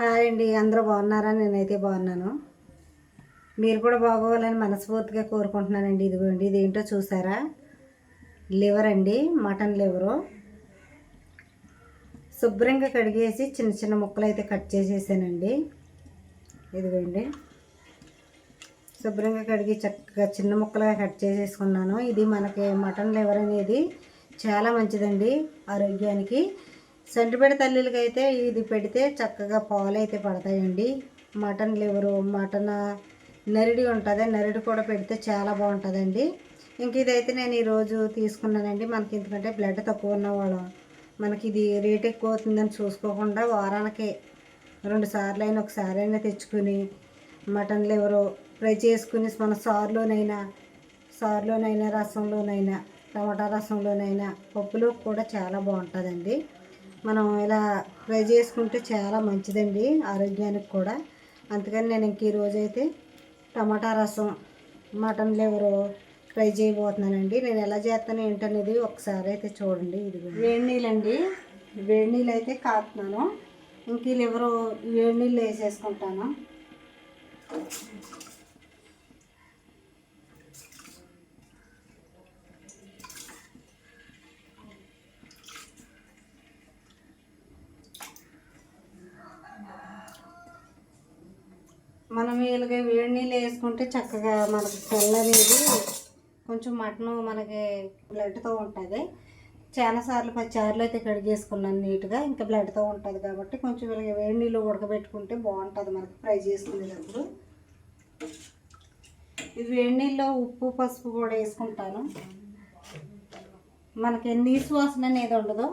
Hi అండి అందరూ బాగున్నారా? నేనైతే బాగున్నాను. మీరు కూడా బాగోవాలని మనస్ఫూర్తిగా కోరుకుంటున్నానండి. ఇదిగోండి ఇదేంటో చూసారా? లివర్ అండి మటన్ లివరు. శుభ్రంగా కడిగేసి చిన్న చిన్న ముక్కలు అయితే కట్ చేసేసానండి. ఇదిగోండి. శుభ్రంగా కడిగి చక్కగా చిన్న ముక్కలుగా కట్ చేసేసుకున్నాను. ఇది మనకి మటన్ లివర్ అనేది చాలా మంచిదండి ఆరోగ్యానికి. సెంటిపేట తల్లిలకి అయితే ఇది పెడితే చక్కగా పాలు అయితే పడతాయండి. మటన్ లివరు మటన్ నరిడి ఉంటుంది. నరిడి కూడా పెడితే చాలా బాగుంటుందండి. ఇంక ఇదైతే నేను ఈరోజు తీసుకున్నానండి. మనకి ఎందుకంటే బ్లడ్ తక్కువ ఉన్న వాళ్ళం మనకి ఇది రేట్ ఎక్కువ అవుతుందని చూసుకోకుండా వారానికి రెండు సార్లు అయినా ఒకసారి అయినా తెచ్చుకుని మటన్ లివరు ఫ్రై చేసుకుని మన సారులోనైనా సారులోనైనా రసంలోనైనా టమాటా రసంలోనైనా పప్పులో కూడా చాలా బాగుంటుందండి. మనం ఇలా ఫ్రై చేసుకుంటే చాలా మంచిదండి ఆరోగ్యానికి కూడా. అందుకని నేను ఇంక ఈరోజు అయితే టమాటా రసం మటన్ లివరు ఫ్రై చేయబోతున్నానండి. నేను ఎలా చేస్తాను ఏంటనేది ఒకసారి అయితే చూడండి. ఇది వేడి నీళ్ళండి. వేడి నీళ్ళు అయితే కాస్తున్నాను ఇంక ఈ లివరు వేడి నీళ్ళు వేసేసుకుంటాను. మనం ఇలాగ వేడి నీళ్ళు వేసుకుంటే చక్కగా మనకి తెల్ల అనేది కొంచెం మటన్ మనకి బ్లడ్తో ఉంటుంది. చాలా సార్లు పది చార్లు అయితే కడిగేసుకున్నాను నీట్గా ఇంకా బ్లడ్తో ఉంటుంది కాబట్టి కొంచెం ఇలాగ వేడి నీళ్ళు ఉడకబెట్టుకుంటే బాగుంటుంది మనకి ఫ్రై చేసుకునేటప్పుడు ఇది వేడి నీళ్ళలో ఉప్పు పసుపు కూడా వేసుకుంటాను. మనకి నీసు వాసన అనేది ఉండదు.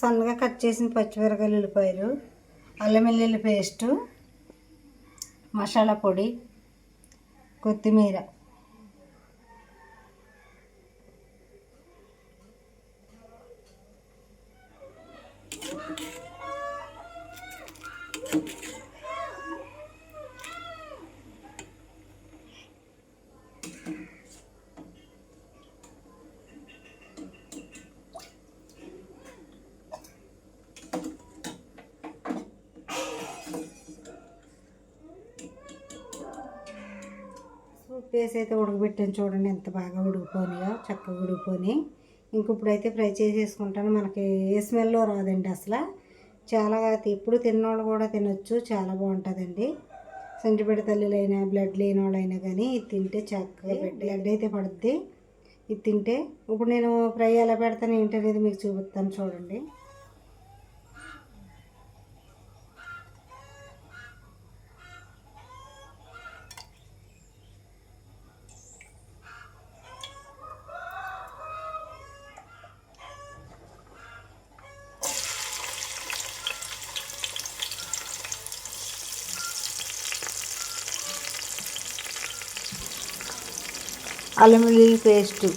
సన్నగా కట్ చేసిన పచ్చిమిరకాయలు ఉల్లిపాయలు అల్లం వెల్లుల్లి పేస్టు మసాలా పొడి కొత్తిమీర. ఉప్పేసి అయితే ఉడకబెట్టాను చూడండి ఎంత బాగా ఉడికిపోయినాయో చక్కగా ఉడికిపోయి ఇంక ఇప్పుడైతే ఫ్రై చేసేసుకుంటాను. మనకి ఏ స్మెల్ రాదండి అసలు. చాలా ఎప్పుడు తిన్నవాళ్ళు కూడా తినొచ్చు చాలా బాగుంటుందండి. సంటిపెడ తల్లులైనా బ్లడ్ లేని వాళ్ళైనా కానీ ఇది తింటే చక్కగా బ్లడ్ అయితే పడుద్ది. ఇది తింటే ఇప్పుడు నేను ఫ్రై ఎలా పెడతాను ఏంటనేది మీకు చూపిస్తాను చూడండి. అల్లం వెల్లుల్లి పేస్టు.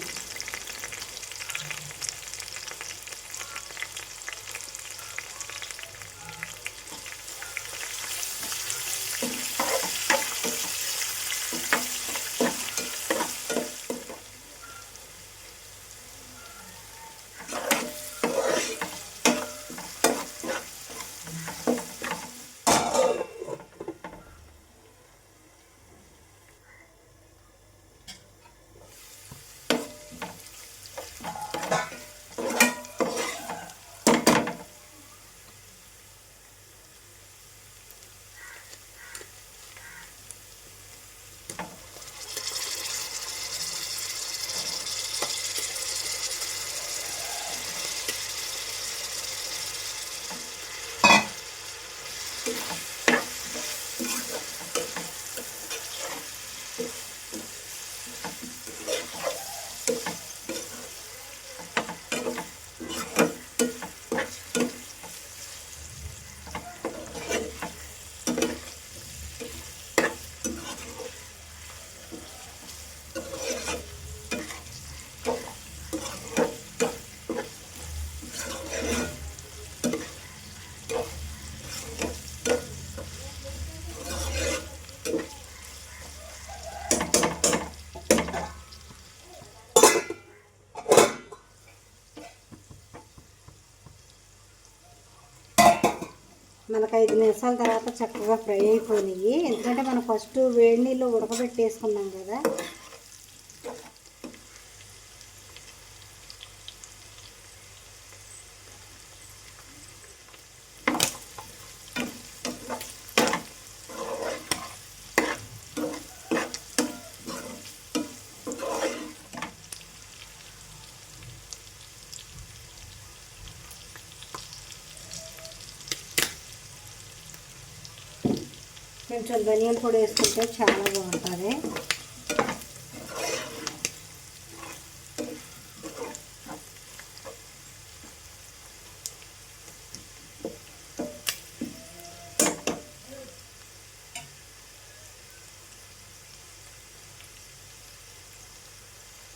మనకు ఐదు నిమిషాల తర్వాత చక్కగా ఫ్రై అయిపోయినాయి ఎందుకంటే మనం ఫస్ట్ వేడి నీళ్ళు ఉడకబెట్టేసుకున్నాం కదా కొంచెం ధనియాల పొడి వేసుకుంటే చాలా బాగుంటుంది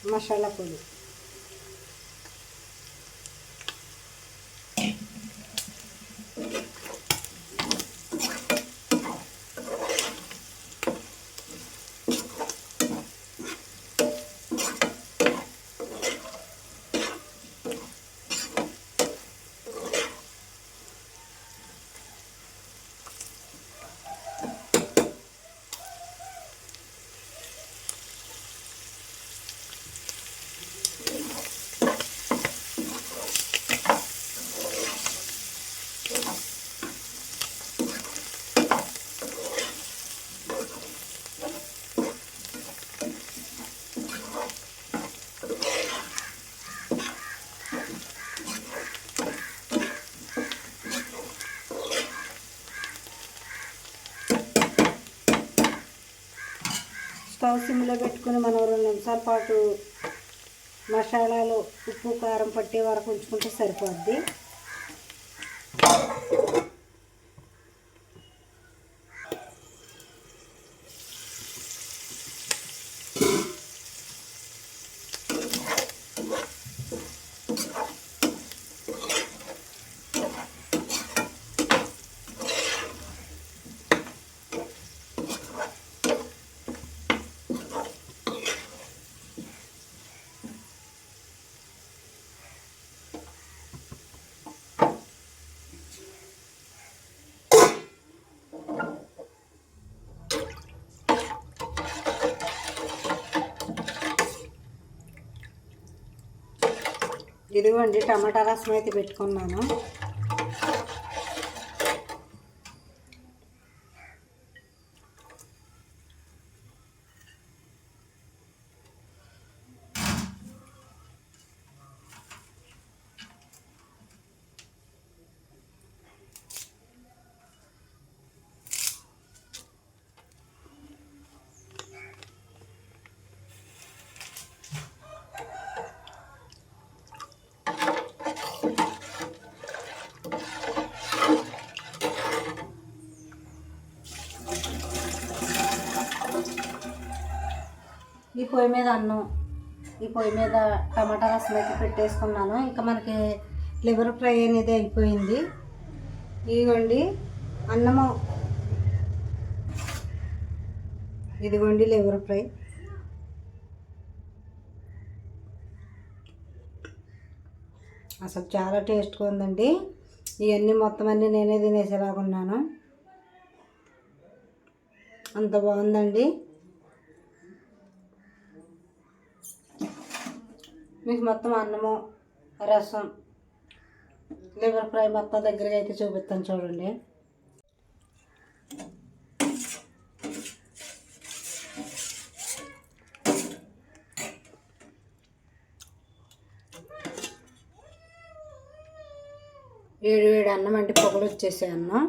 మసాలా పొడి స్టవ్ సిమ్లో పెట్టుకుని మనం రెండు నిమిషాల పాటు మసాలాలు ఉప్పు కారం పట్టే వరకు ఉంచుకుంటే సరిపోద్ది. ఇదిగోండి టమాటా రసం అయితే పెట్టుకున్నాను. పొయ్యి మీద అన్నం ఈ పొయ్యి మీద టమాటా రసం అయితే పెట్టేసుకున్నాను. ఇంకా మనకి లివర్ ఫ్రై అనేది అయిపోయింది. ఇదిగోండి అన్నము. ఇదిగోండి లివర్ ఫ్రై. అసలు చాలా టేస్ట్గా ఉందండి. ఇవన్నీ మొత్తం అన్నీ నేనే తినేసేలాగున్నాను అంత బాగుందండి. మీకు మొత్తం అన్నము రసం లివర్ ఫ్రై మొత్తం దగ్గరగా అయితే చూపిస్తాను చూడండి. వేడి వేడి అన్నం అంటే పొగలు వచ్చేసాయి అన్నం.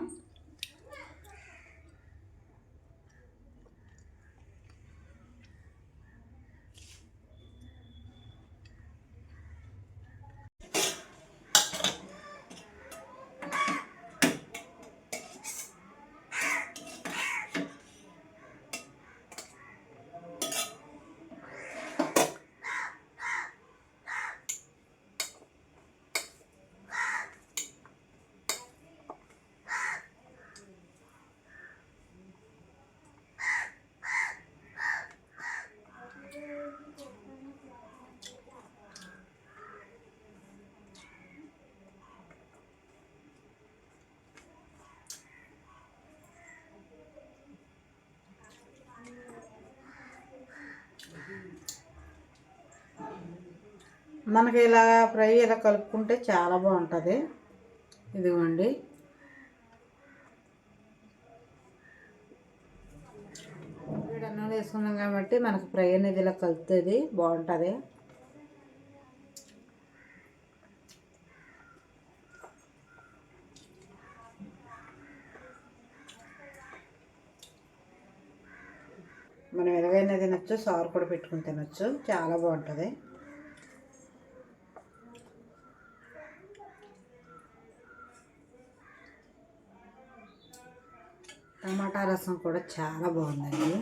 మనకి ఇలా ఫ్రై ఇలా కలుపుకుంటే చాలా బాగుంటుంది. ఇదిగోండి. అన్నం వేసుకున్నాం కాబట్టి మనకు ఫ్రై అనేది ఇలా కలుపుతుంది. బాగుంటుంది. మనం ఎలాగైనా తినచ్చు సారు కూడా పెట్టుకుని తినచ్చు. చాలా బాగుంటుంది. టమాటా రసం కూడా చాలా బాగుందండి.